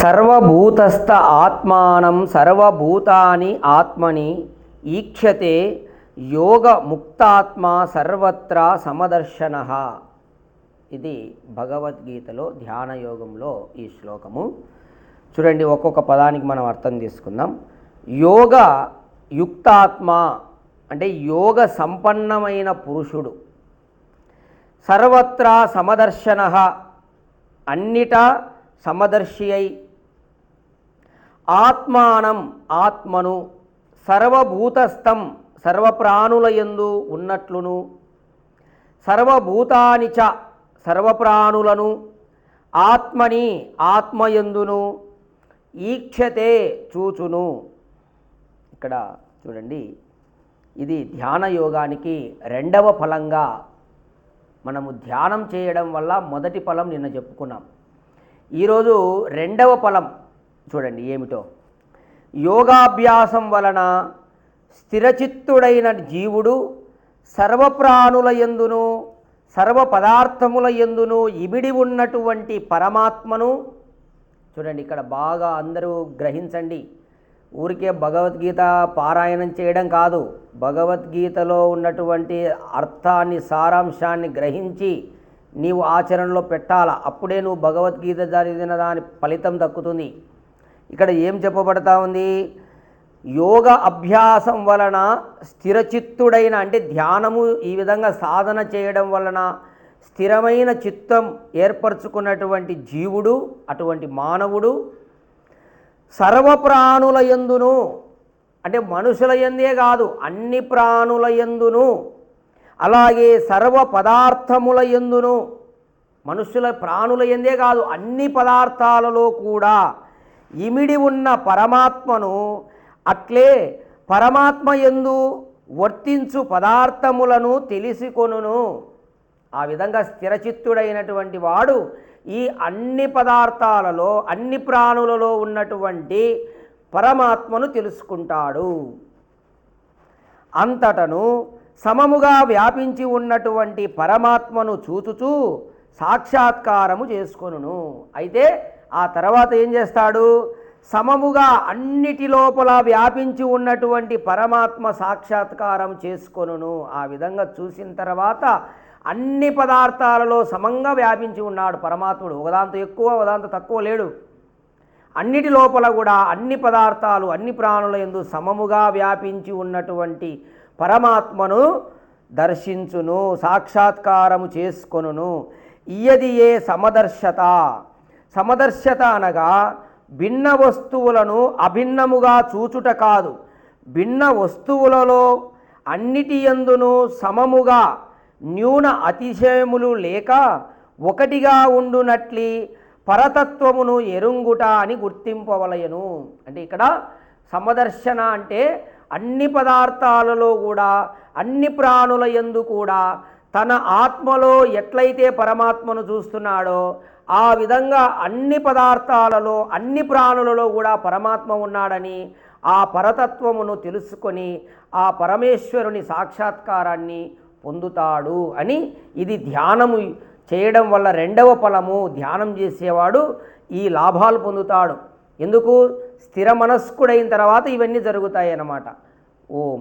సర్వభూతస్థ ఆత్మానం సర్వభూతాని ఆత్మని ఈక్షతే యోగ ముక్తాత్మ సర్వత్రా సమదర్శన. ఇది భగవద్గీతలో ధ్యాన యోగంలో ఈ శ్లోకము. చూడండి ఒక్కొక్క పదానికి మనం అర్థం తీసుకుందాం. యోగ యుక్తాత్మ అంటే యోగ సంపన్నమైన పురుషుడు. సర్వత్రా సమదర్శన అన్నిటా సమదర్శి అయి ఆత్మానం ఆత్మను సర్వభూతస్థం సర్వప్రాణుల యందు ఉన్నట్లును సర్వభూతానిచ సర్వప్రాణులను ఆత్మని ఆత్మయందును ఈక్షతే చూచును. ఇక్కడ చూడండి ఇది ధ్యాన యోగానికి రెండవ ఫలంగా మనము ధ్యానం చేయడం వల్ల మొదటి ఫలం నిన్న చెప్పుకున్నాం. ఈరోజు రెండవ ఫలం చూడండి ఏమిటో. యోగాభ్యాసం వలన స్థిరచిత్తుడైన జీవుడు సర్వప్రాణుల ఎందును సర్వ పదార్థముల ఎందును ఇమిడి ఉన్నటువంటి పరమాత్మను చూడండి ఇక్కడ బాగా అందరూ గ్రహించండి. ఊరికే భగవద్గీత పారాయణం చేయడం కాదు భగవద్గీతలో ఉన్నటువంటి అర్థాన్ని సారాంశాన్ని గ్రహించి నీవు ఆచరణలో పెట్టాలా? అప్పుడే నువ్వు భగవద్గీత చదివిన దాని ఫలితం దక్కుతుంది. ఇక్కడ ఏం చెప్పబడతా ఉంది? యోగ అభ్యాసం వలన స్థిరచిత్తుడైన అంటే ధ్యానము ఈ విధంగా సాధన చేయడం వలన స్థిరమైన చిత్తం ఏర్పరచుకున్నటువంటి జీవుడు అటువంటి మానవుడు సర్వప్రాణుల ఎందును అంటే మనుషుల ఎందే కాదు అన్ని ప్రాణుల ఎందును అలాగే సర్వ పదార్థముల ఎందును మనుషుల ప్రాణుల ఎందే కాదు అన్ని పదార్థాలలో కూడా ఇమిడి ఉన్న పరమాత్మను అట్లే పరమాత్మ ఎందు వర్తించు పదార్థములను తెలిసికొనును. ఆ విధంగా స్థిరచిత్తుడైనటువంటి వాడు ఈ అన్ని పదార్థాలలో అన్ని ప్రాణులలో ఉన్నటువంటి పరమాత్మను తెలుసుకుంటాడు. అంతటను సమముగా వ్యాపించి ఉన్నటువంటి పరమాత్మను చూచుచూ సాక్షాత్కారము చేసుకొనును. అయితే ఆ తర్వాత ఏం చేస్తాడు? సమముగా అన్నిటి లోపల వ్యాపించి ఉన్నటువంటి పరమాత్మ సాక్షాత్కారం చేసుకొనును. ఆ విధంగా చూసిన తర్వాత అన్ని పదార్థాలలో సమంగా వ్యాపించి ఉన్నాడు పరమాత్ముడు. ఒకదాంతో ఎక్కువ ఒకదాంతో తక్కువ లేడు. అన్నిటి లోపల కూడా అన్ని పదార్థాలు అన్ని ప్రాణుల ఎందు సమముగా వ్యాపించి ఉన్నటువంటి పరమాత్మను దర్శించును సాక్షాత్కారము చేసుకొనును. ఇయది ఏ సమదర్శత? సమదర్శత అనగా భిన్న వస్తువులను అభిన్నముగా చూచుట కాదు. భిన్న వస్తువులలో అన్నిటి ఎందును సమముగా న్యూన అతిశయములు లేక ఒకటిగా ఉండునట్లి పరతత్వమును ఎరుంగుట అని గుర్తింపవలయను. అంటే ఇక్కడ సమదర్శన అంటే అన్ని పదార్థాలలో కూడా అన్ని ప్రాణుల యందు కూడా తన ఆత్మలో ఎట్లయితే పరమాత్మను చూస్తున్నాడో ఆ విధంగా అన్ని పదార్థాలలో అన్ని ప్రాణులలో కూడా పరమాత్మ ఉన్నాడని ఆ పరతత్వమును తెలుసుకొని ఆ పరమేశ్వరుని సాక్షాత్కారాన్ని పొందుతాడు అని ఇది ధ్యానము చేయడం వల్ల రెండవ ఫలము ధ్యానం చేసేవాడు ఈ లాభాలు పొందుతాడు. ఎందుకు? స్థిర మనస్కుడైన తర్వాత ఇవన్నీ జరుగుతాయి అన్నమాట ఓం.